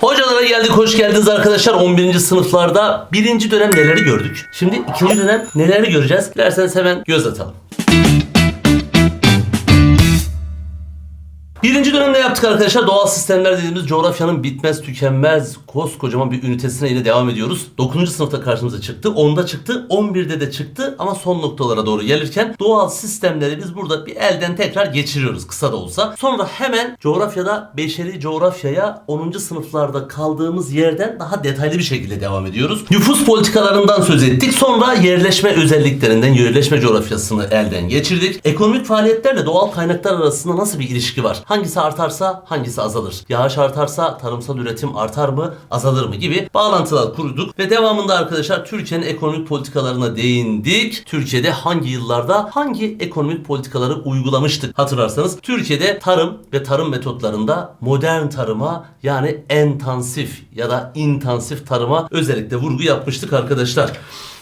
Hocalara geldik, hoş geldiniz arkadaşlar. 11. sınıflarda birinci dönem neleri gördük? Şimdi ikinci dönem neleri göreceğiz? Dilerseniz hemen göz atalım. Birinci dönemde yaptık arkadaşlar. Doğal sistemler dediğimiz coğrafyanın bitmez tükenmez koskocaman bir ünitesine yine devam ediyoruz. 9. sınıfta karşımıza çıktı. 10'da çıktı. 11'de de çıktı. Ama son noktalara doğru gelirken doğal sistemleri biz burada bir elden tekrar geçiriyoruz kısa da olsa. Sonra hemen coğrafyada beşeri coğrafyaya 10. sınıflarda kaldığımız yerden daha detaylı bir şekilde devam ediyoruz. Nüfus politikalarından söz ettik. Sonra yerleşme özelliklerinden, yerleşme coğrafyasını elden geçirdik. Ekonomik faaliyetlerle doğal kaynaklar arasında nasıl bir ilişki var? Hangisi artarsa hangisi azalır? Yağış artarsa tarımsal üretim artar mı, azalır mı gibi bağlantılar kurduk ve devamında arkadaşlar Türkiye'nin ekonomik politikalarına değindik. Türkiye'de hangi yıllarda hangi ekonomik politikaları uygulamıştık hatırlarsanız Türkiye'de tarım ve tarım metotlarında modern tarıma yani entansif ya da intensif tarıma özellikle vurgu yapmıştık arkadaşlar.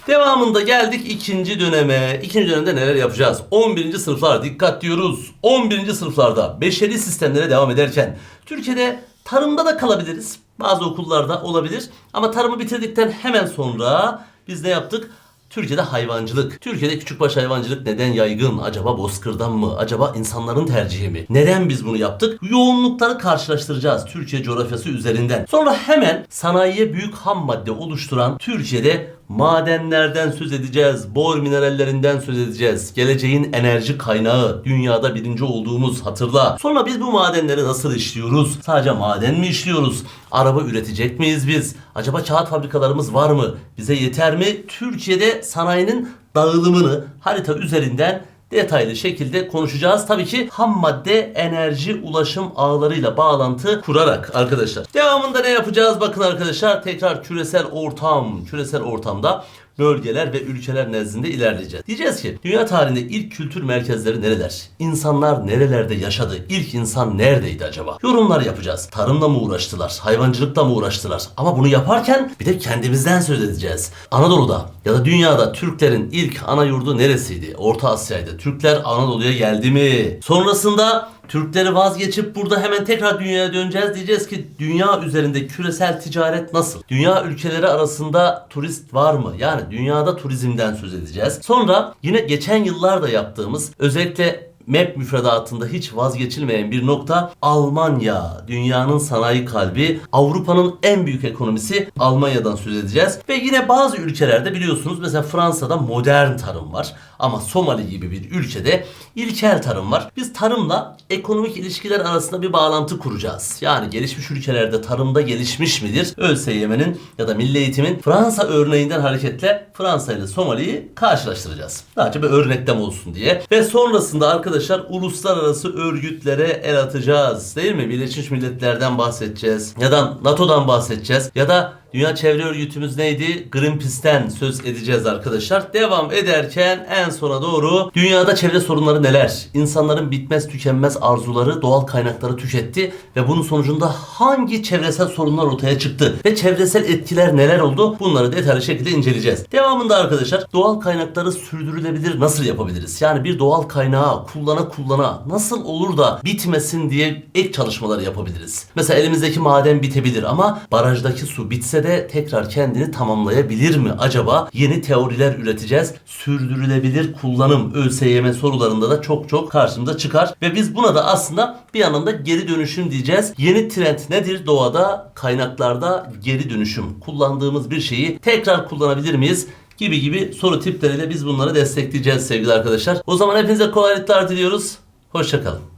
Devamında geldik ikinci döneme. İkinci dönemde neler yapacağız? 11. sınıflar dikkat diyoruz. 11. sınıflarda beşeri sistemlere devam ederken Türkiye'de tarımda da kalabiliriz. Bazı okullarda olabilir. Ama tarımı bitirdikten hemen sonra biz ne yaptık? Türkiye'de hayvancılık. Türkiye'de küçükbaş hayvancılık neden yaygın? Acaba bozkırdan mı? Acaba insanların tercihi mi? Neden biz bunu yaptık? Yoğunlukları karşılaştıracağız Türkiye coğrafyası üzerinden. Sonra hemen sanayiye büyük ham madde oluşturan Türkiye'de madenlerden söz edeceğiz. Bor minerallerinden söz edeceğiz. Geleceğin enerji kaynağı. Dünyada birinci olduğumuz hatırla. Sonra biz bu madenleri nasıl işliyoruz? Sadece maden mi işliyoruz? Araba üretecek miyiz biz? Acaba kağıt fabrikalarımız var mı? Bize yeter mi? Türkiye'de sanayinin dağılımını harita üzerinden detaylı şekilde konuşacağız. Tabii ki ham madde enerji ulaşım ağlarıyla bağlantı kurarak arkadaşlar. Devamında ne yapacağız? Bakın arkadaşlar tekrar küresel ortam, küresel ortamda bölgeler ve ülkeler nezdinde ilerleyeceğiz. Diyeceğiz ki dünya tarihinde ilk kültür merkezleri nereler? İnsanlar nerelerde yaşadı? İlk insan neredeydi acaba? Yorumlar yapacağız. Tarımla mı uğraştılar? Hayvancılıkla mı uğraştılar? Ama bunu yaparken bir de kendimizden söz edeceğiz. Anadolu'da ya da dünyada Türklerin ilk ana yurdu neresiydi? Orta Asya'ydı. Türkler Anadolu'ya geldi mi? Sonrasında Türkleri vazgeçip burada hemen tekrar dünyaya döneceğiz. Diyeceğiz ki dünya üzerinde küresel ticaret nasıl? Dünya ülkeleri arasında turist var mı? Yani dünyada turizmden söz edeceğiz. Sonra yine geçen yıllarda yaptığımız özellikle MEP müfredatında hiç vazgeçilmeyen bir nokta Almanya. Dünyanın sanayi kalbi. Avrupa'nın en büyük ekonomisi Almanya'dan söz edeceğiz. Ve yine bazı ülkelerde biliyorsunuz mesela Fransa'da modern tarım var. Ama Somali gibi bir ülkede ilkel tarım var. Biz tarımla ekonomik ilişkiler arasında bir bağlantı kuracağız. Yani gelişmiş ülkelerde tarımda gelişmiş midir? ÖSYM'nin ya da Milli Eğitim'in Fransa örneğinden hareketle Fransa ile Somali'yi karşılaştıracağız. Sadece bir örneklem olsun diye. Ve sonrasında arkadaşlar uluslararası örgütlere el atacağız. Değil mi? Birleşmiş Milletler'den bahsedeceğiz. Ya da NATO'dan bahsedeceğiz. Ya da Dünya Çevre Örgütümüz neydi? Greenpeace'ten söz edeceğiz arkadaşlar. Devam ederken en sona doğru dünyada çevre sorunları neler? İnsanların bitmez tükenmez arzuları doğal kaynakları tüketti ve bunun sonucunda hangi çevresel sorunlar ortaya çıktı? Ve çevresel etkiler neler oldu? Bunları detaylı şekilde inceleyeceğiz. Devamında arkadaşlar doğal kaynakları sürdürülebilir nasıl yapabiliriz? Yani bir doğal kaynağı kullana kullana nasıl olur da bitmesin diye ek çalışmalar yapabiliriz. Mesela elimizdeki maden bitebilir ama barajdaki su bitse de tekrar kendini tamamlayabilir mi acaba? Yeni teoriler üreteceğiz. Sürdürülebilir kullanım ÖSYM sorularında da çok çok karşımıza çıkar. Ve biz buna da aslında bir yandan da geri dönüşüm diyeceğiz. Yeni trend nedir? Doğada, kaynaklarda geri dönüşüm. Kullandığımız bir şeyi tekrar kullanabilir miyiz? gibi gibi soru tipleriyle biz bunları destekleyeceğiz sevgili arkadaşlar. O zaman hepinize kolaylıklar diliyoruz. Hoşçakalın.